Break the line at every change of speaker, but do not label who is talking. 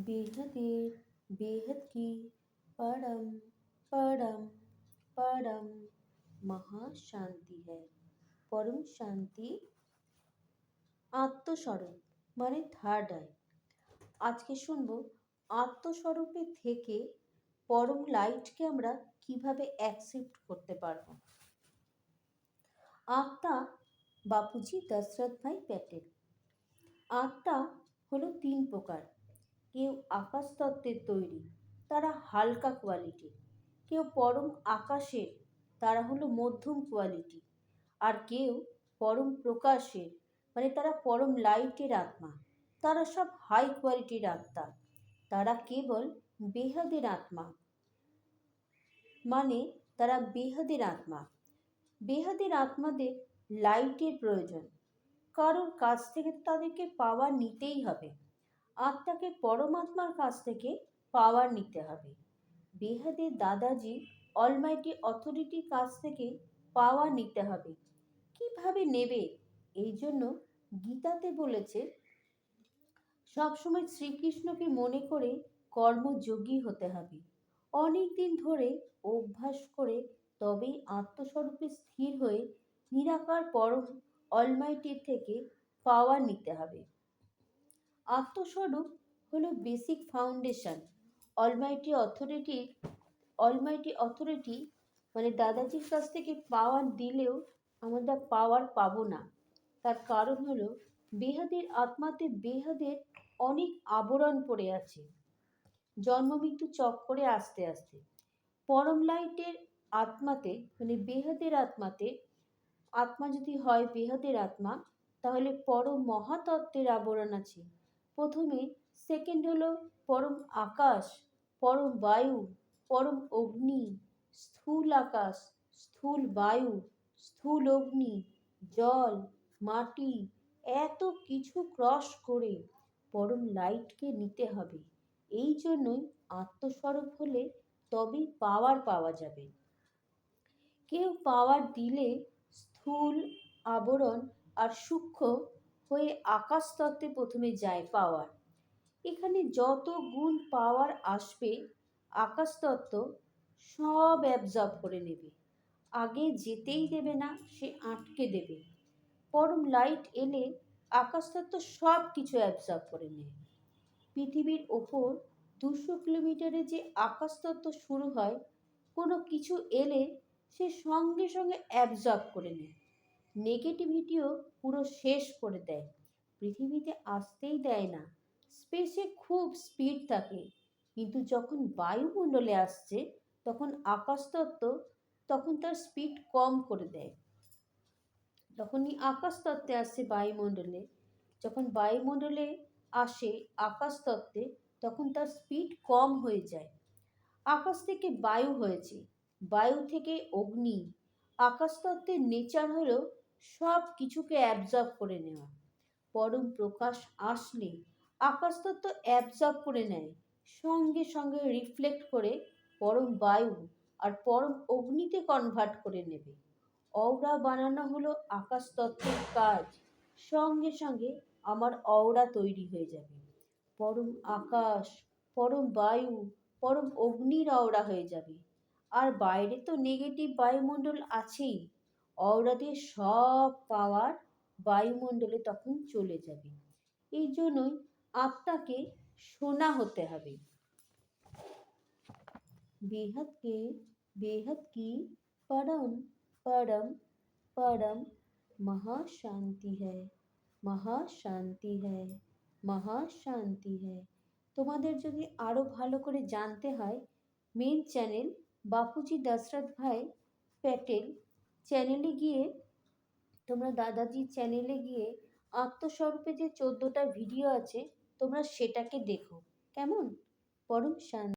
बेहदेर बेहद की परम परम परम মহাশান্তি হ্যায় পরম শান্তি আত্মস্বরূপ মানে থার্ড আই আজকে শুনব আত্মস্বরূপে থেকে পরম লাইটকে আমরা কিভাবে অ্যাকসেপ্ট করতে পারব আত্মা বাপুজি দশরথ ভাই প্যাটেল আত্মা হলো তিন প্রকার কেউ আকাশ তত্ত্বের তৈরি, তারা হালকা কোয়ালিটি কেউ পরম আকাশের, তারা হলো মধ্যম কোয়ালিটি আর কেউ পরম প্রকাশের মানে তারা পরম লাইটের আত্মা। তারা সব হাই কোয়ালিটির আত্মা। তারা কেবল বেহাদের আত্মা। মানে তারা বেহাদের আত্মা। বেহাদের আত্মাদের লাইটের প্রয়োজন। কারোর কাছ থেকে তাদেরকে পাওয়া নিতেই হবে। আত্মাকে পরমাত্মার কাছ থেকে পাওয়ার নিতে হবে। বেহাদের দাদাজি অলমাইটি অথরিটির কাছ থেকে পাওয়ার নিতে হবে। কীভাবে নেবে? এই জন্য গীতাতে বলেছে, সবসময় শ্রীকৃষ্ণকে মনে করে কর্মযোগী হতে হবে। অনেক দিন ধরে অভ্যাস করে তবেই আত্মস্বরূপে স্থির হয়ে নিরাকার পরম অলমাইটির থেকে পাওয়ার নিতে হবে। আত্মস্বরূপ হলো বেসিক ফাউন্ডেশন অলমাইটি অথরিটির অলমাইটি অথরিটি মানে দাদাজির কাছ থেকে পাওয়ার দিলেও আমরা পাওয়ার পাবো না। তার কারণ হলো বেহাদের আত্মাতে বেহাদের অনেক আবরণ পড়ে আছে। জন্মমৃত্যু চক্করে আস্তে আস্তে। পরম লাইটের আত্মাতে মানে বেহাদের আত্মাতে, আত্মা যদি হয় বেহাদের আত্মা, তাহলে পরম মহাতত্ত্বের আবরণ আছে। প্রথমে সেকেন্ড হলো পরম আকাশ, পরম বায়ু, পরম অগ্নি, স্থূল আকাশ, স্থূল বায়ু, স্থূল অগ্নি, জল, মাটি, এত কিছু ক্রস করে পরম লাইটকে নিতে হবে। এই জন্যই আত্মস্বরূপ হলে তবেই পাওয়ার পাওয়া যাবে। কেউ পাওয়ার দিলে স্থূল আবরণ আর সূক্ষ্ম হয়ে আকাশতত্ত্বে প্রথমে যায় পাওয়ার। এখানে যত গুণ পাওয়ার আসবে আকাশতত্ত্ব সব অ্যাবজর্ব করে নেবে। আগে যেতেই দেবে না, সে আটকে দেবে। পরম লাইট এলে আকাশতত্ত্ব সব কিছু অ্যাবজর্ব করে নেয়। পৃথিবীর ওপর দুশো কিলোমিটারে যে আকাশতত্ত্ব শুরু হয়, কোনো কিছু এলে সে সঙ্গে সঙ্গে অ্যাবজর্ব করে নেয়। নেগেটিভিটিও পুরো শেষ করে দেয়। পৃথিবীতে আসতেই দেয় না। স্পেসে খুব স্পিড থাকে। কিন্তু যখন বায়ুমণ্ডলে আসছে, তখন আকাশতত্ত্ব তখন তার স্পিড কম করে দেয়। যখনই আকাশতত্ত্বে আসছে বায়ুমণ্ডলে, যখন বায়ুমণ্ডলে আসে আকাশতত্ত্বে, তখন তার স্পিড কম হয়ে যায়। আকাশ থেকে বায়ু হয়েছে। বায়ু থেকে অগ্নি। আকাশতত্ত্বের নেচার হলো সব কিছুকে অ্যাবজর্ব করে নেওয়া। পরম প্রকাশ আসলে আকাশ আকাশতত্ত্ব অ্যাবজর্ব করে নেয়, সঙ্গে সঙ্গে রিফ্লেক্ট করে পরম বায়ু আর পরম অগ্নিতে কনভার্ট করে নেবে। অওরা বানানো হলো আকাশতত্ত্বের কাজ, সঙ্গে সঙ্গে আমার অওরা তৈরি হয়ে যাবে। পরম আকাশ, পরম বায়ু, পরম অগ্নির অওরা হয়ে যাবে। আর বাইরে তো নেগেটিভ বায়ুমণ্ডল আছেই। অওরাদের সব পাওয়ার বায়ুমণ্ডলে তখন চলে যাবে। এই জন্যই আত্মাকে সোনা হতে হবে। বেহাদকে বেহাদ কি? পরম পরম পরম, মহাশান্তি শান্তি মহাশান্তি মহা মহাশান্তি হ্যায়। তোমাদের যদি আরও ভালো করে জানতে হয় মেন চ্যানেল বাপুজি দশরথ ভাই প্যাটেল চ্যানেলে গিয়ে, তোমরা দাদাজির চ্যানেলে গিয়ে আত্মস্বরূপে যে চোদ্দোটা ভিডিও আছে, তোমরা সেটাকে দেখো। কেমন? পরম শান্তি।